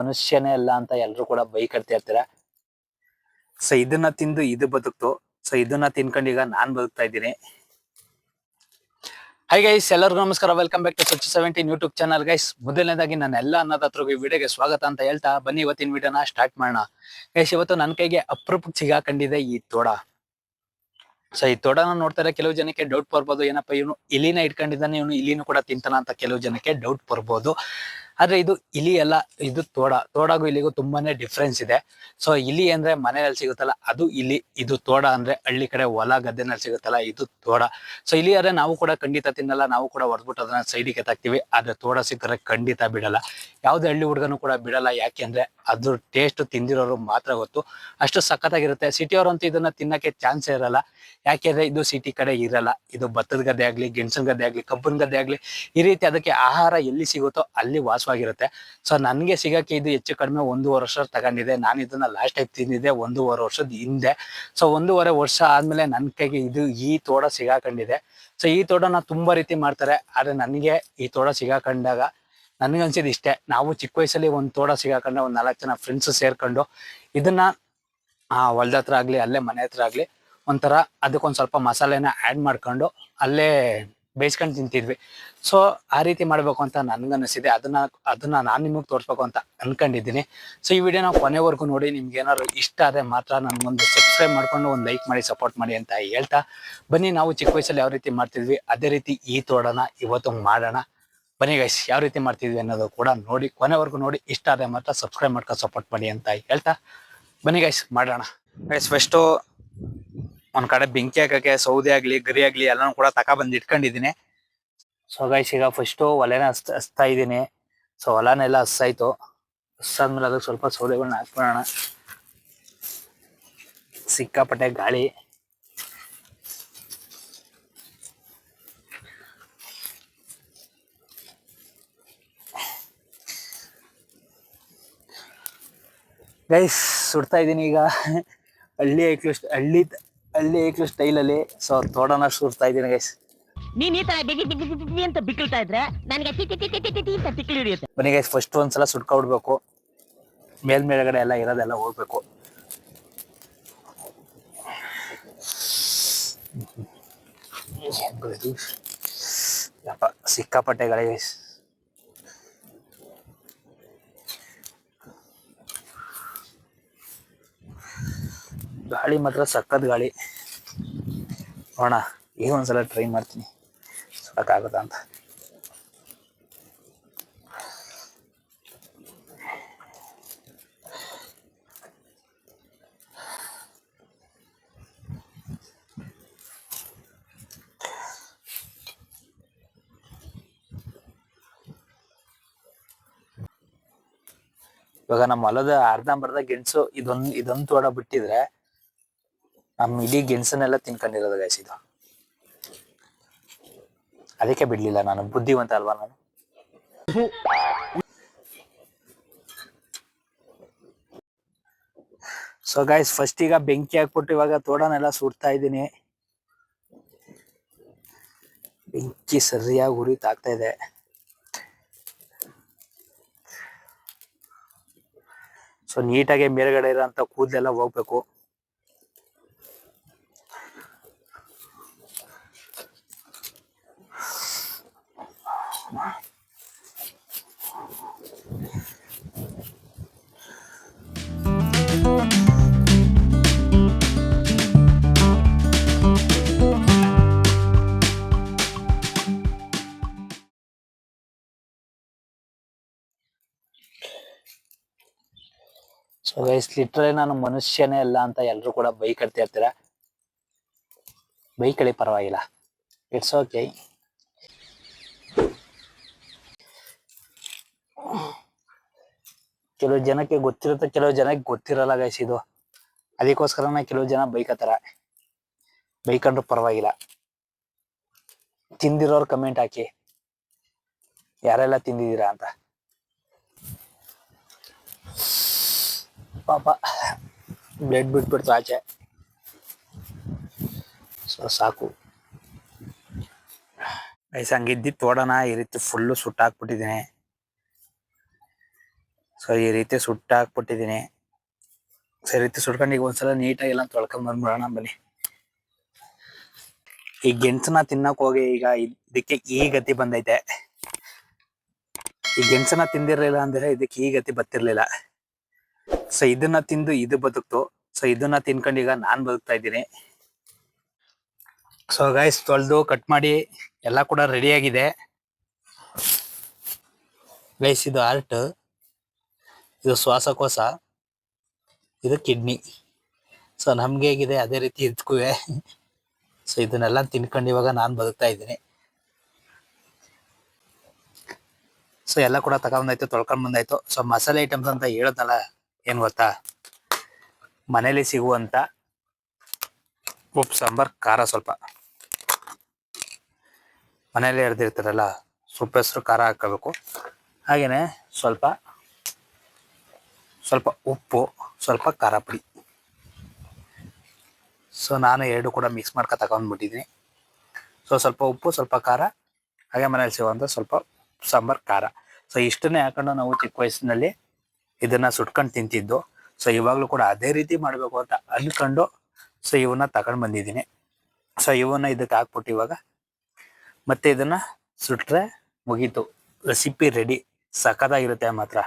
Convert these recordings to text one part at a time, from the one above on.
ಮನುಷ್ಯನೇ ಅಲ್ಲ ಅಂತ ಎಲ್ರು ಕೂಡ ಬೈಕಡ್ತಾ ಇರ್ತೀರ? ಸೊ ಇದನ್ನ ತಿಂದು ಇದು ಬದುಕ್ತು. ಸೊ ಇದನ್ನ ತಿನ್ಕೊಂಡು ಈಗ ನಾನ್ ಬದುಕ್ತಾ ಇದ್ದೀನಿ. ಹೈ ಗೈಸ್ ಎಲ್ಲರಿಗೂ ನಮಸ್ಕಾರ. Welcome back to Swachh seventeen YouTube channel guys ಮೊದಲನೇದಾಗಿ ನಾನು ಎಲ್ಲ ಅನ್ನದಾತರಿಗೂ ಈ ವಿಡಿಯೋಗೆ ಸ್ವಾಗತ ಅಂತ ಹೇಳ್ತಾ ಬನ್ನಿ. ಇವತ್ತಿನ ವಿಡಿಯೋನ ಸ್ಟಾರ್ಟ್ ಮಾಡೋಣ. ಗೈಸ್ ಇವತ್ತು ನನ್ನ ಕೈಗೆ ಅಪ್ರೂಪಕ್ಕೆ ಸಿಗಾಕೊಂಡಿದೆ ಈ ತೋಡ. ಸೊ ಈ ತೋಡನ ನೋಡ್ತಾರೆ ಕೆಲವು ಜನಕ್ಕೆ ಡೌಟ್ ಬರ್ಬೋದು. ಏನಪ್ಪ ಇವನು ಇಲಿನ ಇಟ್ಕೊಂಡಿದ್ದಾನೆ ಇವನು ಇಲಿನೂ ಕೂಡ ತಿಂತಾನ ಅಂತ ಕೆಲವು ಜನಕ್ಕೆ ಡೌಟ್ ಬರ್ಬೋದು. ಆದ್ರೆ ಇದು ಇಲಿ ಅಲ್ಲ, ಇದು ತೋಡ. ತೋಡಗೂ ಇಲಿಗೂ ತುಂಬಾನೇ ಡಿಫ್ರೆನ್ಸ್ ಇದೆ. ಸೊ ಇಲಿ ಅಂದ್ರೆ ಮನೆಯಲ್ಲಿ ಸಿಗುತ್ತಲ್ಲ, ಅದು ಇಲಿ, ಇದು ತೋಡ ಅಂದ್ರೆ ಹಳ್ಳಿ ಕಡೆ ಹೊಲ ಗದ್ದೆನಲ್ಲಿ ಸಿಗುತ್ತಲ್ಲ, ಇದು ತೋಡ. ಸೊ ಇಲಿ ಆದ್ರೆ ನಾವು ಕೂಡ ಖಂಡಿತ ತಿನ್ನಲ್ಲ, ನಾವು ಕೂಡ ಹೊರದ್ಬಿಟ್ಟು ಅದನ್ನ ಸೈಡಿಗೆ ಎತ್ತಾಕ್ತಿವಿ. ಆದ್ರೆ ತೋಡ ಸಿಕ್ಕರೆ ಖಂಡಿತ ಬಿಡಲ್ಲ. ಯಾವ್ದೇ ಹಳ್ಳಿ ಹುಡುಗನು ಕೂಡ ಬಿಡಲ್ಲ. ಯಾಕೆಂದ್ರೆ ಅದ್ರ ಟೇಸ್ಟ್ ತಿಂದಿರೋರು ಮಾತ್ರ ಗೊತ್ತು. ಅಷ್ಟು ಸಖತ್ತಾಗಿರುತ್ತೆ. ಸಿಟಿಯವರಂತೂ ಇದನ್ನ ತಿನ್ನಕ್ಕೆ ಚಾನ್ಸ್ ಇರಲ್ಲ. ಯಾಕೆಂದ್ರೆ ಇದು ಸಿಟಿ ಕಡೆ ಇರಲ್ಲ. ಇದು ಭತ್ತದ ಗದ್ದೆ ಆಗ್ಲಿ, ಗೆಣಸಿನ ಗದ್ದೆ ಆಗ್ಲಿ, ಕಬ್ಬಿನ ಗದ್ದೆ ಆಗ್ಲಿ, ಈ ರೀತಿ ಅದಕ್ಕೆ ಆಹಾರ ಎಲ್ಲಿ ಸಿಗುತ್ತೋ ಅಲ್ಲಿ ವಾಸವಾಗಿರುತ್ತೆ ಸೊ ನನಗೆ ಸಿಗಕ್ಕೆ ಇದು ಹೆಚ್ಚು ಕಡಿಮೆ ಒಂದೂವರೆ ವರ್ಷ ತಗೊಂಡಿದೆ. ನಾನು ಇದನ್ನ ಲಾಸ್ಟ್ ಟೈಮ್ ತಿಂದಿದ್ದೆ, ಒಂದೂವರೆ ವರ್ಷದ ಹಿಂದೆ. ಸೊ ಒಂದೂವರೆ ವರ್ಷ ಆದ್ಮೇಲೆ ನನ್ನ ಕೈಗೆ ಇದು ಈ ತೋಡ ಸಿಗಾಕೊಂಡಿದೆ. ಸೊ ಈ ತೋಡನ ತುಂಬಾ ರೀತಿ ಮಾಡ್ತಾರೆ. ಆದ್ರೆ ನನಗೆ ಈ ತೋಡ ಸಿಗಾಕೊಂಡಾಗ ಅನ್ಸಿದ್ದು ಇಷ್ಟೇ. ನಾವು ಚಿಕ್ಕ ವಯಸ್ಸಲ್ಲಿ ಒಂದು ತೋಡ ಸಿಗಾಕೊಂಡ ಒಂದು ನಾಲ್ಕು ಜನ ಫ್ರೆಂಡ್ಸ್ ಸೇರ್ಕೊಂಡು ಇದನ್ನ ಹೊಲ್ದ ಹತ್ರ ಆಗ್ಲಿ, ಅಲ್ಲೇ ಮನೆ ಹತ್ರ ಆಗ್ಲಿ ಒಂಥರ ಅದಕ್ಕೊಂದು ಸ್ವಲ್ಪ ಮಸಾಲೆನ ಆಡ್ ಮಾಡ್ಕೊಂಡು ಅಲ್ಲೇ ಬೇಯಿಸ್ಕೊಂಡು ತಿಂತಿದ್ವಿ. ಸೊ ಆ ರೀತಿ ಮಾಡಬೇಕು ಅಂತ ನನಗನ್ನಿಸಿದೆ ಅದನ್ನ ಅದನ್ನ ನಾನು ನಿಮಗೆ ತೋರಿಸ್ಬೇಕು ಅಂತ ಅನ್ಕೊಂಡಿದ್ದೀನಿ. ಸೊ ಈ ವಿಡಿಯೋನ ಕೊನೆವರೆಗೂ ನೋಡಿ, ನಿಮ್ಗೆ ಏನಾದ್ರು ಇಷ್ಟ ಆದರೆ ಮಾತ್ರ ನನಗೊಂದು ಸಬ್ಸ್ಕ್ರೈಬ್ ಮಾಡ್ಕೊಂಡು ಒಂದು ಲೈಕ್ ಮಾಡಿ ಸಪೋರ್ಟ್ ಮಾಡಿ ಅಂತ ಹೇಳ್ತಾ ಬನ್ನಿ. ನಾವು ಚಿಕ್ಕ ವಯಸ್ಸಲ್ಲಿ ಯಾವ ರೀತಿ ಮಾಡ್ತಿದ್ವಿ, ಅದೇ ರೀತಿ ಈ ತೋಡೋಣ ಇವತ್ತು ಮಾಡೋಣ. ಬನ್ನಿ ಗೈಸ್ ಯಾವ ರೀತಿ ಮಾಡ್ತಿದ್ವಿ ಅನ್ನೋದು ಕೂಡ ನೋಡಿ, ಕೊನೆವರೆಗೂ ನೋಡಿ. ಇಷ್ಟ ಆದರೆ ಮಾತ್ರ ಸಬ್ಸ್ಕ್ರೈಬ್ ಮಾಡ್ಕೊಂಡು ಸಪೋರ್ಟ್ ಮಾಡಿ ಅಂತ ಹೇಳ್ತಾ ಬನ್ನಿ ಗೈಸ್ ಮಾಡೋಣ. ಗೈಸ್ ಫಸ್ಟು ಒಂದ್ ಕಡೆ ಬೆಂಕಿ ಹಾಕಕ್ಕೆ, ಸೌದೆ ಆಗ್ಲಿ, ಗರಿ ಆಗ್ಲಿ ಎಲ್ಲಾನು ಕೂಡ ತಕ ಬಂದ್ ಇಟ್ಕೊಂಡಿದೀನಿ ಸೊ ಗೈಸ್ ಈಗ ಫಸ್ಟ್ ಒಲೆನ ಹಸ್ತ ಹಚ್ತಾ ಇದ್ದೀನಿ. ಸೊ ಹೊಲನೆಲ್ಲ ಹಸ್ಸಾಯ್ತು ಹಸ್ಸಾದ್ಮೇಲೆ ಅದಕ್ಕೆ ಸ್ವಲ್ಪ ಸೌದೆಗಳನ್ನ ಹಾಕ್ಬಿಡೋಣ. ಸಿಕ್ಕಾಪಟ್ಟೆ ಗಾಳಿ. ಗೈಸ್ ಸುಡ್ತಾ ಇದ್ದೀನಿ ಈಗ. ಹಳ್ಳಿ ಐಕ್ಲು ಹಳ್ಳಿ ಹಳ್ಳಿ ಸ್ಟೈಲ್ ಸ್ಟೈಲಲ್ಲಿ ಸೊ ತೋಡನ ಸುರ್ತಾ ಇದ್ದೀನಿ ಗೈಸ್ ನೀನ್ ಈ ತರ ಬಿಗಿ ಬಿಗಿ ಬಿಗಿ ಬಿಗಿ ಅಂತ ಬಿಕ್ಕಳ್ತಾ ಇದ್ರೆ ನನಗೆ T T T T T T T ಅಂತ ತಿಕ್ಕಿ ಹಿಡಿಯುತ್ತೆ. ಬನ್ನಿ ಗೈಸ್ ಫಸ್ಟ್ ಒಂದ್ಸಲ ಸುಟ್ಕೊಬಿಡ್ಬೇಕು ಮೇಲ್ ಮೇಲ್ಗಡೆ ಎಲ್ಲ ಇರೋದೆಲ್ಲ ಹೋಗ್ಬೇಕು? ಯಪ್ಪ ಸಿಕ್ಕಾಪಟ್ಟೆ ಗಾಳಿ ಗೈಸ್ ಗಾಳಿ ಮಾತ್ರ ಸಕ್ಕದ ಗಾಳಿ. ನೋಡೋಣ. ಈಗ ಒಂದ್ಸಲ ಟ್ರೈ ಮಾಡ್ತೀನಿ. ಸುಡಕ್ಕಾಗುತ್ತಾ ಅಂತ. ಇವಾಗ ನಮ್ಮ ಹೊಲದ ಅರ್ಧಂಬರ್ಧ ಗೆಣಸು ಇದೊಂದು ಇದೊಂದು ತೋಡ ಬಿಟ್ಟಿದ್ರೆ ನಮ್ ಇಡೀ ಗೆಣಸನ್ನೆಲ್ಲ ತಿನ್ಕೊಂಡಿರೋದು ಗೈಸ್ ಇದು. ಅದಕ್ಕೆ ಬಿಡ್ಲಿಲ್ಲ ನಾನು, ಬುದ್ಧಿವಂತ ಅಲ್ವಾ ನಾನು? ಸೊ ಗೈಸ್ ಫಸ್ಟ್ ಈಗ ಬೆಂಕಿ ಹಾಕ್ಬಿಟ್ಟು ಇವಾಗ ತೋಡನೆಲ್ಲ ಸುಡ್ತಾ ಇದ್ದೀನಿ. ಬೆಂಕಿ ಸರಿಯಾಗಿ ಉರಿತಾಗ್ತಾ ಇದೆ. ಸೊ ನೀಟಾಗಿ ಮೇಲ್ಗಡೆ ಇರೋಂಥ ಕೂದಲೆಲ್ಲ ಹೋಗ್ಬೇಕು. ಗೈಸ್ ಲಿಟ್ರಲಿ ನಾನು ಮನುಷ್ಯನೇ ಅಲ್ಲ ಅಂತ ಎಲ್ಲರೂ ಕೂಡ ಬೈಕ್ ಇರ್ತಾ ಇರ್ತೀರ? ಅಲ್ಲಿ ಪರವಾಗಿಲ್ಲ. ಇಟ್ಸ್ ಓಕೆ ಕೆಲವು ಜನಕ್ಕೆ ಗೊತ್ತಿರುತ್ತೆ, ಕೆಲವು ಜನಕ್ಕೆ ಗೊತ್ತಿರಲ್ಲ ಗೈಸ್ ಇದು. ಅದಕ್ಕೋಸ್ಕರನೇ ಕೆಲವು ಜನ ಬೈಕ್ ಹತ್ತಾರ ಬೈಕ್ ಅಂದ್ರೂ ಪರವಾಗಿಲ್ಲ. ತಿಂದಿರೋರು ಕಮೆಂಟ್ ಹಾಕಿ. ಯಾರೆಲ್ಲ ತಿಂದಿದ್ದೀರಾ ಅಂತ. ಪಾಪ ಬ್ಲಡ್ ಬಿಟ್ಬಿಡ್ತು ಆಚೆ. ಸೊ ಸಾಕು. ಗೈಸ್ ಹಂಗಿದ್ದಿ ತೋಡನ ಈ ರೀತಿ ಫುಲ್ಲು ಸುಟ್ಟಾಕ್ಬಿಟ್ಟಿದ್ದೀನಿ. ಸೊ ಈ ರೀತಿ ಸುಟ್ಟಾಕ್ಬಿಟ್ಟಿದ್ದೀನಿ. ಸೊ ಈ ರೀತಿ ಸುಟ್ಕೊಂಡು ಈಗ ಒಂದ್ಸಲ ನೀಟಾಗಿ ಎಲ್ಲ ತೊಳ್ಕೊಂಡ್ ಬಂದ್ಬಿಡೋಣ, ಬನ್ನಿ. ಈ ಗೆಣಸನ್ನ ತಿನ್ನಕ್ ಹೋಗಿ ಈಗ ಇದಕ್ಕೆ ಈ ಗತಿ ಬಂದೈತೆ. ಈ ಗೆಣಸನ್ನ ತಿಂದಿರ್ಲಿಲ್ಲ ಅಂದ್ರೆ ಇದಕ್ಕೆ ಈ ಗತಿ ಬತ್ತಿರ್ಲಿಲ್ಲ ಸೊ ಇದನ್ನ ತಿಂದು ಇದು ಬದುಕ್ತು. ಸೊ ಇದನ್ನ ತಿನ್ಕೊಂಡು ಈಗ ನಾನ್ ಬದುಕ್ತಾ ಇದ್ದೀನಿ. ಸೊ ಗೈಸ್ ತೊಳೆದು ಕಟ್ ಮಾಡಿ ಎಲ್ಲ ಕೂಡ ರೆಡಿ ಆಗಿದೆ. ಗೈಸ್ ಇದು ಹಾರ್ಟ್ ಇದು ಶ್ವಾಸಕೋಶ, ಇದು ಕಿಡ್ನಿ ಸೊ ನಮ್ಗೆ ಹೇಗಿದೆ, ಅದೇ ರೀತಿ ಇದ್ಕುವೆ. ಸೊ ಇದನ್ನೆಲ್ಲ ತಿನ್ಕೊಂಡು ಇವಾಗ ನಾನು ಬದುಕ್ತಾ ಇದ್ದೀನಿ. ಸೊ ಎಲ್ಲ ಕೂಡ ತಗೊಂಬಂದಾಯ್ತು, ತೊಳ್ಕೊಂಡ್ ಬಂದಾಯ್ತು. ಸೊ ಮಸಾಲೆ ಐಟಮ್ಸ್ ಅಂತ ಹೇಳೋದಲ್ಲ ಏನ್ ಗೊತ್ತಾ? ಮನೇಲಿ ಸಿಗುವಂತ ಉಪ್ಪು, ಸಾಂಬಾರ್, ಖಾರ ಸ್ವಲ್ಪ. ಮನೇಲಿ ಎರ್ದಿರ್ತಾರಲ್ಲ, ಸೊಪ್ಪು ಹೆಸರು ಖಾರ ಹಾಕೋಬೇಕು ಹಾಗೇನೆ ಸ್ವಲ್ಪ ಸ್ವಲ್ಪ ಉಪ್ಪು, ಸ್ವಲ್ಪ ಖಾರ ಪುಡಿ. ಸೊ ನಾನು ಎರಡು ಕೂಡ ಮಿಕ್ಸ್ ಮಾಡ್ಕೊ ತಗೊಂಡ್ಬಿಟ್ಟಿದ್ದೀನಿ. ಸೊ ಸ್ವಲ್ಪ ಉಪ್ಪು, ಸ್ವಲ್ಪ ಖಾರ, ಹಾಗೆ ಮನೇಲಿ ಸಿಗುವಂಥ ಸ್ವಲ್ಪ ಸಾಂಬಾರ್, ಖಾರ. ಸೊ ಇಷ್ಟನ್ನೇ ಹಾಕೊಂಡು ನಾವು ಚಿಕ್ಕ ವಯಸ್ಸಿನಲ್ಲಿ ಇದನ್ನ ಸುಟ್ಕೊಂಡು ತಿಂತಿದ್ದು. ಸೊ ಇವಾಗಲೂ ಕೂಡ ಅದೇ ರೀತಿ ಮಾಡಬೇಕು ಅಂತ ಅನ್ಕೊಂಡು ಸೊ ಇವನ್ನ ತಗೊಂಡ್ ಬಂದಿದ್ದೀನಿ. ಸೊ ಇವನ್ನ ಇದಕ್ಕೆ ಹಾಕ್ಬಿಟ್ಟು ಇವಾಗ ಮತ್ತೆ ಇದನ್ನ ಸುಟ್ರೆ ಮುಗೀತು. ರೆಸಿಪಿ ರೆಡಿ ಸಖತ್ತಾಗಿರುತ್ತೆ ಮಾತ್ರ.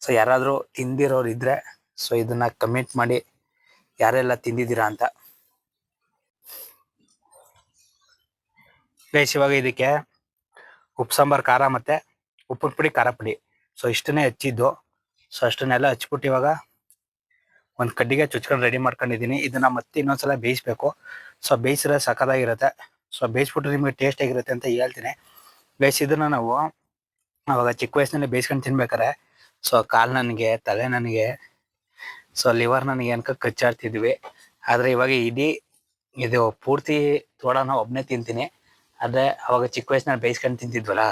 ಸೊ ಯಾರಾದರೂ ತಿಂದಿರೋರು ಇದ್ರೆ ಸೊ ಇದನ್ನ ಕಮೆಂಟ್ ಮಾಡಿ. ಯಾರೆಲ್ಲ ತಿಂದಿದ್ದೀರಾ ಅಂತ. ಪ್ಲೇಸ್ ಇವಾಗ ಇದಕ್ಕೆ ಉಪ್ಪು, ಸಾಂಬಾರ್, ಖಾರ ಮತ್ತೆ ಉಪ್ಪಿನ ಪುಡಿ, ಖಾರ ಪುಡಿ. ಸೊ ಇಷ್ಟನ್ನೇ ಹಚ್ಚಿದ್ದು. ಸೊ ಅಷ್ಟನ್ನೆಲ್ಲ ಹಚ್ಬಿಟ್ಟು ಇವಾಗ ಒಂದು ಕಡ್ಡಿಗೆ ಚುಚ್ಕೊಂಡು ರೆಡಿ ಮಾಡ್ಕೊಂಡಿದ್ದೀನಿ ಇದನ್ನ ಮತ್ತೆ ಇನ್ನೊಂದ್ಸಲ ಬೇಯಿಸ್ಬೇಕು. ಸೊ ಬೇಯಿಸಿದ್ರೆ ಸಖತ್ತಾಗಿರುತ್ತೆ. ಸೊ ಬೇಯಿಸ್ಬಿಟ್ಟು ನಿಮಗೆ ಟೇಸ್ಟ್ ಆಗಿರುತ್ತೆ ಅಂತ ಹೇಳ್ತೀನಿ. ಬೇಯಿಸಿದ್ರೆ ನಾವು ಅವಾಗ ಚಿಕ್ಕ ವಯಸ್ಸಿನಲ್ಲಿ ಬೇಯಿಸ್ಕೊಂಡು ತಿನ್ಬೇಕಾರೆ ಸೊ ಕಾಲು ನನಗೆ, ತಲೆ ನನಗೆ ಸೊ ಲಿವರ್ ನನಗೆ ಅನ್ಕ ಕಚ್ಚಾಡ್ತಿದ್ವಿ. ಆದರೆ ಇವಾಗ ಇಡೀ ಇದು ಪೂರ್ತಿ ತೋಡನ ಒಬ್ಬನೇ ತಿಂತೀನಿ. ಆದರೆ ಅವಾಗ ಚಿಕ್ಕ ವಯಸ್ಸಿನಲ್ಲಿ ಬೇಯಿಸ್ಕೊಂಡು ತಿಂತಿದ್ವಲ್ಲ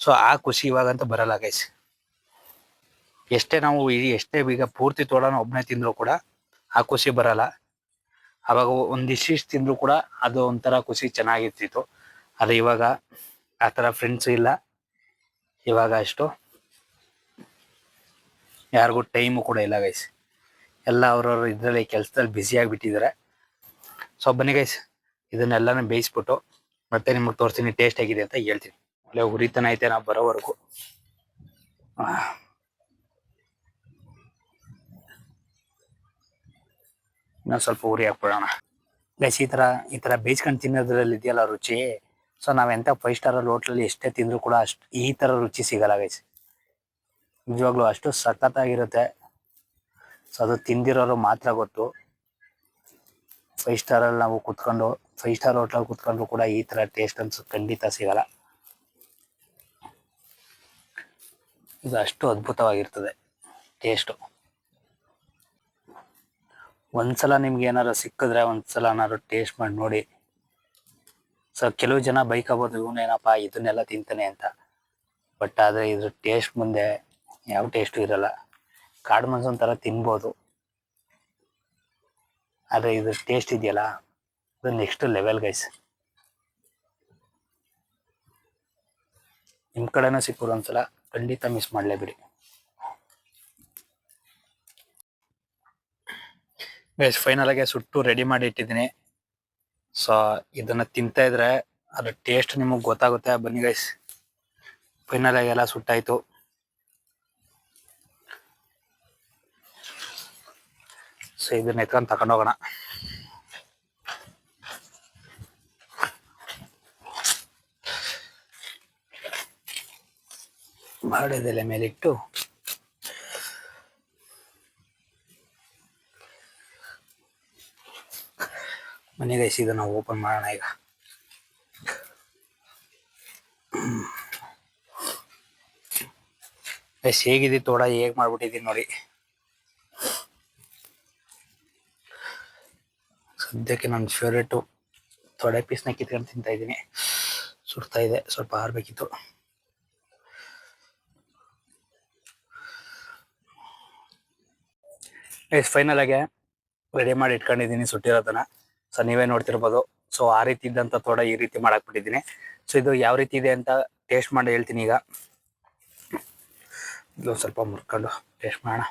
ಸೊ ಆ ಖುಷಿ ಇವಾಗಂತೂ ಬರಲ್ಲ ಗೈಸ್ ಎಷ್ಟೇ ನಾವು ಎಷ್ಟೇ ಈಗ ಪೂರ್ತಿ ತೋಡನ ಒಬ್ಬನೇ ತಿಂದರೂ ಕೂಡ ಆ ಖುಷಿ ಬರಲ್ಲ. ಅವಾಗ ಒಂದಿಷ್ಟಿಷ್ಟು ತಿಂದರೂ ಕೂಡ ಅದು ಒಂಥರ ಖುಷಿ ಚೆನ್ನಾಗಿರ್ತಿತ್ತು. ಆದರೆ ಇವಾಗ ಆ ಥರ ಫ್ರೆಂಡ್ಸ್ ಇಲ್ಲ. ಇವಾಗ ಅಷ್ಟು ಯಾರಿಗೂ ಟೈಮು ಕೂಡ ಇಲ್ಲ ಗೈಸ್ ಎಲ್ಲ ಅವ್ರವ್ರ ಇದರಲ್ಲಿ ಕೆಲಸದಲ್ಲಿ ಬ್ಯುಸಿ ಆಗಿಬಿಟ್ಟಿದ್ದಾರೆ ಸೊ ಬನ್ನಿ ಗೈಸ್ ಇದನ್ನೆಲ್ಲನೂ ಬೇಯಿಸ್ಬಿಟ್ಟು ಮತ್ತೆ ನಿಮಗೆ ತೋರಿಸ್ತೀನಿ ಟೇಸ್ಟ್ ಆಗಿದೆ ಅಂತ ಹೇಳ್ತೀನಿ. ಒಳ್ಳೆ ಉರಿತನ ಐತೆ ನಾವು ಬರೋವರೆಗೂ. ಇನ್ನೊಂದ್ ಸ್ವಲ್ಪ ಉರಿ ಹಾಕ್ಬಿಡೋಣ. ಗೈಸ್ ಈ ಥರ ಈ ಥರ ಬೇಯಿಸ್ಕೊಂಡು ತಿನ್ನೋದ್ರಲ್ಲಿ ಇದೆಯಲ್ಲ ರುಚಿ? ಸೊ ನಾವ್ ಎಂತ ಫೈವ್ ಸ್ಟಾರ್ ಅಲ್ಲಿ ಹೋಟ್ಲಲ್ಲಿ ಎಷ್ಟೇ ತಿಂದರೂ ಕೂಡ ಅಷ್ಟು ಈ ತರ ರುಚಿ ಸಿಗಲ್ಲ ಗೈಸ್ ನಿಜವಾಗ್ಲೂ ಅಷ್ಟು ಸಖತ್ತಾಗಿರುತ್ತೆ. ಸೊ ಅದು ತಿಂದಿರೋರು ಮಾತ್ರ ಗೊತ್ತು. ಫೈವ್ ಸ್ಟಾರ್ ಅಲ್ಲಿ ನಾವು ಕುತ್ಕೊಂಡು ಫೈವ್ ಸ್ಟಾರ್ ಹೋಟ್ಲಲ್ಲಿ ಕುತ್ಕೊಂಡ್ರು ಕೂಡ ಈ ತರ ಟೇಸ್ಟ್ ಅನ್ಸು ಖಂಡಿತ ಸಿಗಲ್ಲ. ಇದು ಅಷ್ಟು ಅದ್ಭುತವಾಗಿರ್ತದೆ ಟೇಸ್ಟು ಒಂದ್ಸಲ ನಿಮ್ಗೆ ಏನಾರು ಸಿಕ್ಕಿದ್ರೆ ಒಂದ್ಸಲ ಏನಾದ್ರು ಟೇಸ್ಟ್ ಮಾಡಿ ನೋಡಿ. ಸೊ ಕೆಲವು ಜನ ಬೈಕ್ ಆಗ್ಬೋದು ಇವನೇನಪ್ಪ ಇದನ್ನೆಲ್ಲ ತಿಂತಾನೆ ಅಂತ. ಬಟ್ ಆದ್ರೆ ಇದ್ರ ಟೇಸ್ಟ್ ಮುಂದೆ ಯಾವ ಟೇಸ್ಟು ಇರಲ್ಲ. ಕಾಡು ಮನ್ಸು ಒಂಥರ ತಿನ್ಬೋದು. ಆದ್ರೆ ಇದ್ರ ಟೇಸ್ಟ್ ಇದೆಯಲ್ಲ, ಅದು ನೆಕ್ಸ್ಟ್ ಲೆವೆಲ್ ಗೈಸ್ ನಿಮ್ಮ ಕಡೆನೂ ಸಿಕ್ಕೋರು ಒಂದ್ಸಲ ಖಂಡಿತ ಮಿಸ್ ಮಾಡ್ಲೇಬಿಡಿ ಗೈಸ್ ಫೈನಲ್ ಆಗಿ ಸುಟ್ಟು ರೆಡಿ ಮಾಡಿ ಇಟ್ಟಿದ್ದೀನಿ. ಸೊ ಇದನ್ನ ತಿಂತಾ ಇದ್ರೆ ಅದ್ರ ಟೇಸ್ಟ್ ನಿಮಗೆ ಗೊತ್ತಾಗುತ್ತೆ. ಬನ್ನಿ ಗೈಸ್ ಫೈನಲ್ ಆಗಿ ಎಲ್ಲ ಸುಟ್ಟಾಯ್ತು. ಸೊ ಇದನ್ನ ಎತ್ಕೊಂಡು ತಕೊಂಡೋಗೋಣ ಬಾಳೆದೆಲೆ ಮೇಲಿಟ್ಟು ಮನೆ ಗೈಸ್ ನಾವು ಓಪನ್ ಮಾಡೋಣ ಈಗ. ಗೈಸ್ ಹೇಗಿದೆ ತೋಡ? ಹೇಗೆ ಮಾಡ್ಬಿಟ್ಟಿದ್ದೀನಿ ನೋಡಿ. ಸದ್ಯಕ್ಕೆ ನನ್ನ ಫೇವ್ರೇಟು ತೊಡೆ ಪೀಸ್ನ ಕಿತ್ಕೊಂಡು ತಿಂತಾ ಇದ್ದೀನಿ. ಸುಡ್ತಾ ಇದೆ, ಸ್ವಲ್ಪ ಆರ್ಬೇಕಿತ್ತು. ಐಸ್ ಫೈನಲ್ ಆಗಿ ರೆಡಿ ಮಾಡಿ ಇಟ್ಕೊಂಡಿದ್ದೀನಿ ಸುಟ್ಟಿರೋದನ್ನ ಸೊ ನೀವೇ ನೋಡ್ತಿರ್ಬೋದು. ಸೊ ಆ ರೀತಿ ಇದ್ದಂತ ತೋಡ ಈ ರೀತಿ ಮಾಡಕ್ ಬಿಟ್ಟಿದ್ದೀನಿ. ಸೊ ಇದು ಯಾವ ರೀತಿ ಇದೆ ಅಂತ ಟೇಸ್ಟ್ ಮಾಡಿ ಹೇಳ್ತೀನಿ ಈಗ. ಇದು ಸ್ವಲ್ಪ ಮುರ್ಕೊಂಡು ಟೇಸ್ಟ್ ಮಾಡೋಣ.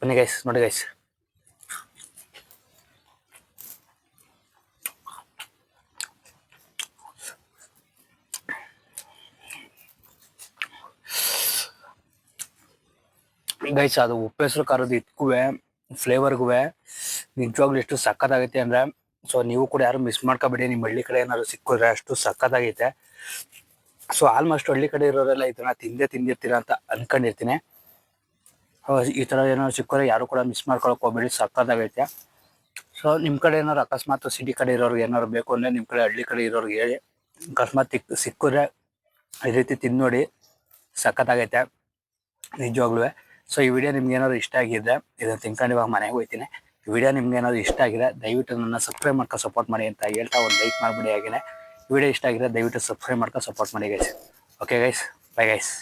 ಬನ್ನಿ ಗೈಸ್ ನೋಡಿ ಗೈಸ್ ಗೈಸ್ ಅದು ಉಪ್ಪೆಸರು ಕರೋದು ಇದಕ್ಕೂ ಫ್ಲೇವರ್ಗೂ ನಿಜವಾಗ್ಲೂ ಎಷ್ಟು ಸಕ್ಕತ್ತಾಗೈತೆ ಅಂದರೆ ಸೊ ನೀವು ಕೂಡ ಯಾರು ಮಿಸ್ ಮಾಡ್ಕೋಬೇಡಿ, ನಿಮ್ಮ ಹಳ್ಳಿ ಕಡೆ ಏನಾದ್ರು ಸಿಕ್ಕಿದ್ರೆ ಅಷ್ಟು ಸಕ್ಕತ್ತಾಗೈತೆ ಸೊ ಆಲ್ಮೋಸ್ಟ್ ಹಳ್ಳಿ ಕಡೆ ಇರೋರೆಲ್ಲ ಇದನ್ನ ತಿಂದೇ ತಿಂದಿರ್ತೀರ ಅಂತ ಅನ್ಕೊಂಡಿರ್ತೀನಿ. ಈ ಥರ ಏನಾದ್ರು ಸಿಕ್ಕಿದ್ರೆ ಯಾರು ಕೂಡ ಮಿಸ್ ಮಾಡ್ಕೊಳಕ್ಕೆ ಹೋಗ್ಬೇಡಿ ಸಕ್ಕತ್ತಾಗೈತೆ ಸೊ ನಿಮ್ಮ ಕಡೆ ಏನಾದ್ರು ಅಕಸ್ಮಾತ್ ಸಿಟಿ ಕಡೆ ಇರೋರಿಗೆ ಏನಾದ್ರು ಬೇಕು ಅಂದರೆ ನಿಮ್ಮ ಕಡೆ ಹಳ್ಳಿ ಕಡೆ ಇರೋರ್ಗೆ ಹೇಳಿ. ಅಕಸ್ಮಾತ್ ಸಿಕ್ಕಿದ್ರೆ ಈ ರೀತಿ ತಿಂದು ನೋಡಿ ಸಖತ್ತಾಗೈತೆ. ನಿಜವಾಗ್ಲೂ ಸೊ ಈ ವಿಡಿಯೋ ನಿಮ್ಗೆ ಏನಾದ್ರು ಇಷ್ಟ ಆಗಿದ್ರೆ ಇದನ್ನ ತಿನ್ಕೊಂಡು ಇವಾಗ ಮನೆಗೆ ಹೋಯ್ತೀನಿ ಈ ವಿಡಿಯೋ ನಿಮ್ಗೆ ಏನಾದ್ರು ಇಷ್ಟ ಆಗಿದೆ ದಯವಿಟ್ಟು ನನ್ನ ಸಬ್ಸ್ಕ್ರೈಬ್ ಮಾಡ್ಕೊಂಡು ಸಪೋರ್ಟ್ ಮಾಡಿ ಅಂತ ಹೇಳ್ತಾ ಒಂದು ಲೈಕ್ ಮಾಡ್ಬಿಡಿ ಆಗಿದೆ ವಿಡಿಯೋ ಇಷ್ಟ ಆಗಿದೆ ದಯವಿಟ್ಟು ಸಬ್ಸ್ಕ್ರೈಬ್ ಮಾಡ್ಕೊ ಸಪೋರ್ಟ್ ಮಾಡಿ guys okay guys bye guys